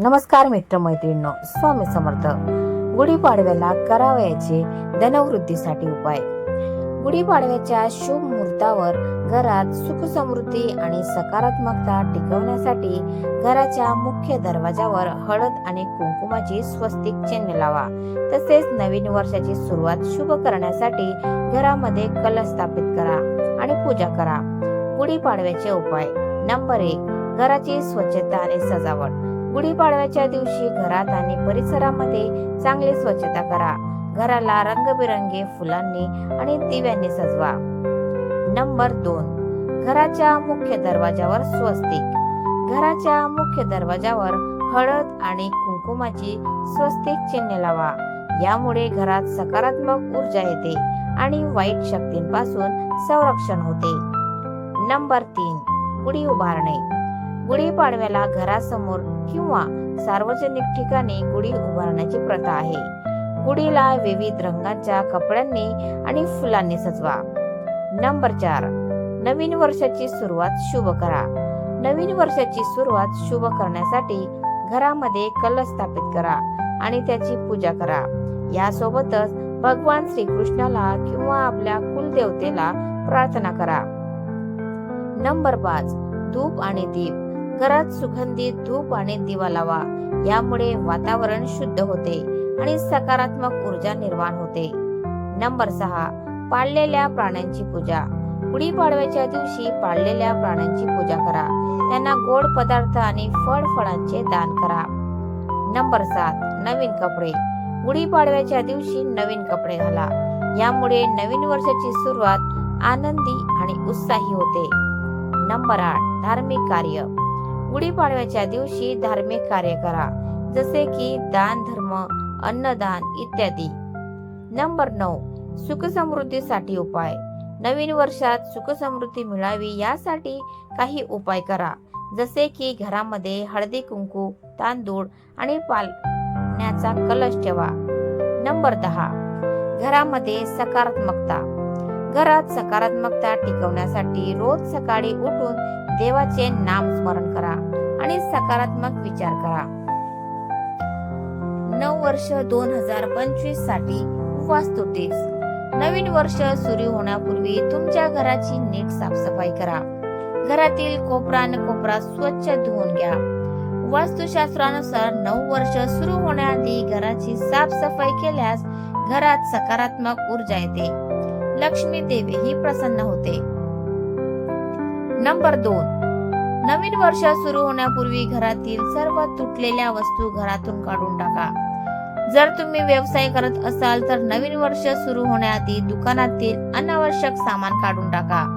नमस्कार मित्रमैत्रिणींनो स्वामी समर्थ. गुढीपाडव्याला करावयाचे धनवृद्धीसाठी उपाय. गुढीपाडव्याच्या शुभ मुहूर्तावर घरात सुख समृद्धी आणि सकारात्मकता टिकवण्यासाठी घराच्या मुख्य दरवाजावर हळद आणि कुंकुमाची स्वस्तिक चिन्ह लावा. तसेच नवीन वर्षाची सुरुवात शुभ करण्यासाठी घरामध्ये कलश स्थापित करा आणि पूजा करा. गुढीपाडव्याचे उपाय. नंबर एक घराची स्वच्छता आणि सजावट. गुढीपाडव्याच्या दिवशी घरात आणि परिसरामध्ये चांगली स्वच्छता करा. घराला रंगबिरंगी फुलांनी आणि दिव्यांनी सजवा. नंबर दोन. घराच्या मुख्य दरवाजावर स्वस्तिक. घराच्या मुख्य दरवाजावर हळद आणि कुंकुमाची स्वस्तिक चिन्ह लावा. यामुळे घरात सकारात्मक ऊर्जा येते आणि वाईट शक्तींपासून संरक्षण होते. नंबर तीन. गुढी उभारणे. गुढीपाडव्याला घरासमोर किंवा सार्वजनिक ठिकाणी गुढी उभारण्याची प्रथा आहे. गुढीला विविध रंगांच्या कपड्यांनी आणि फुलांनी सजवा. नंबर चार. नवीन वर्षाची सुरुवात शुभ करा. नवीन वर्षाची सुरुवात शुभ करण्यासाठी घरामध्ये कलश स्थापित करा आणि त्याची पूजा करा. यासोबतच भगवान श्रीकृष्णाला किंवा आपल्या कुलदेवतेला प्रार्थना करा. नंबर पाच. धूप आणि दीप. घरात सुगंधित धूप आणि दिवा लावा. यामुळे वातावरण शुद्ध होते आणि सकारात्मक ऊर्जा निर्माण होते. नंबर सहा पाळलेल्या प्राण्यांची पूजा. गुढीपाडव्याच्या दिवशी पाळलेल्या प्राण्यांची पूजा करा. त्यांना गोड पदार्थ आणि फळ फळांचे दान करा. नंबर सात नवीन कपडे. गुढीपाडव्याच्या दिवशी नवीन कपडे घाला. यामुळे नवीन वर्षाची सुरुवात आनंदी आणि उत्साही होते. नंबर आठ धार्मिक कार्य. गुढीपाडव्याच्या दिवशी धार्मिक कार्य करा जसे की दान धर्म अन्नदान इत्यादी. नंबर नऊ सुख समृद्धीसाठी उपाय. नवीन वर्षात सुख समृद्धी मिळावी यासाठी काही उपाय करा जसे की घरामध्ये हळदी कुंकू तांदूळ आणि पालण्याचा कलश ठेवा. नंबर दहा घरामध्ये सकारात्मकता. घरात सकारात्मकता टिकवण्यासाठी रोज सकाळी उठून देवाचे नाम स्मरण करा आणि सकारात्मक विचार करा. नऊ वर्ष दोन हजार पंचवीससाठी वास्तू टिप्स नवीन वर्ष सुरू होण्यापूर्वी तुमच्या घराची नीट साफसफाई करा. घरातील कोपरा न कोपरा स्वच्छ धुवून घ्या. वास्तुशास्त्रानुसार नऊ वर्ष सुरू होण्याआधी घराची साफसफाई केल्यास घरात सकारात्मक ऊर्जा येते. लक्ष्मी देवी ही प्रसन्न होते. नंबर दोन. नवीन वर्ष सुरू होण्यापूर्वी घरातील सर्व तुटलेल्या वस्तू घरातून काढून टाका. जर तुम्ही व्यवसाय करत असाल तर नवीन वर्ष सुरू होण्याआधी दुकानातील अनावश्यक सामान काढून टाका.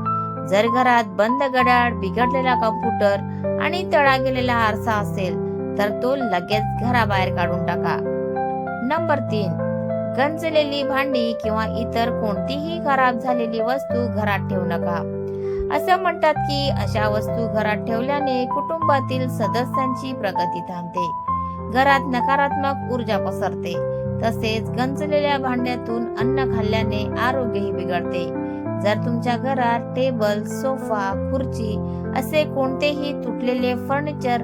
जर घरात बंद घड्याळ बिघडलेला कम्प्युटर आणि तळा गेलेला आरसा असेल तर तो लगेच घराबाहेर काढून टाका. नंबर तीन. गंजलेली भांडी किंवा इतर कोणतीही खराब झालेली वस्तू घरात ठेवू नका. असं म्हणतात की अशा वस्तू घरात ठेवल्याने कुटुंबातील सदस्यांची प्रगती थांबते. घरात नकारात्मक ऊर्जा पसरते. तसेच गंजलेल्या भांड्यातून अन्न खाल्ल्याने आरोग्यही बिघडते. जर तुमच्या घरात टेबल सोफा खुर्ची असे कोणतेही तुटलेले फर्निचर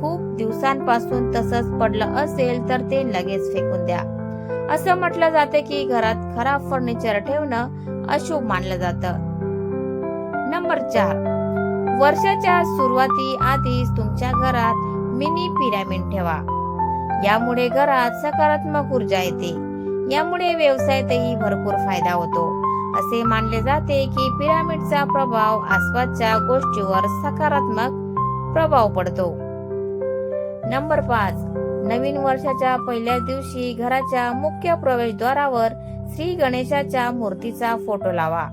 खूप दिवसांपासून तसंच पडलं असेल तर ते लगेच फेकून द्या. असं म्हटलं जातं की घरात खराब फर्निचर ठेवणं अशुभ मानलं जातं. नंबर चार. वर्षाच्या सुरुवाती आधीच तुमच्या घरात मिनी पिरामिड ठेवा. यामुळे घरात सकारात्मक ऊर्जा येते. यामुळे व्यवसायातही भरपूर फायदा होतो. असे मानले जाते की पिरामिडचा प्रभाव आसपासच्या गोष्टीवर सकारात्मक प्रभाव पडतो. नंबर पाच. नवीन वर्षाच्या पहिल्या दिवशी घराच्या मुख्य प्रवेशद्वारावर श्री गणेशाच्या मूर्तीचा फोटो लावा.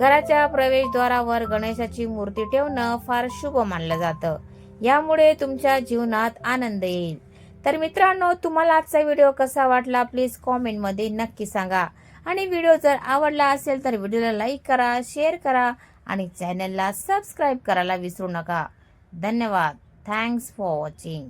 घराच्या प्रवेशद्वारावर गणेशाची मूर्ती ठेवणं फार शुभ मानलं जातं. यामुळे तुमच्या जीवनात आनंद येईल. तर मित्रांनो तुम्हाला आजचा व्हिडिओ कसा वाटला प्लीज कॉमेंटमध्ये नक्की सांगा. आणि व्हिडिओ जर आवडला असेल तर व्हिडिओला लाईक करा शेअर करा आणि चॅनलला सबस्क्राईब करायला विसरू नका. धन्यवाद. Thanks for watching.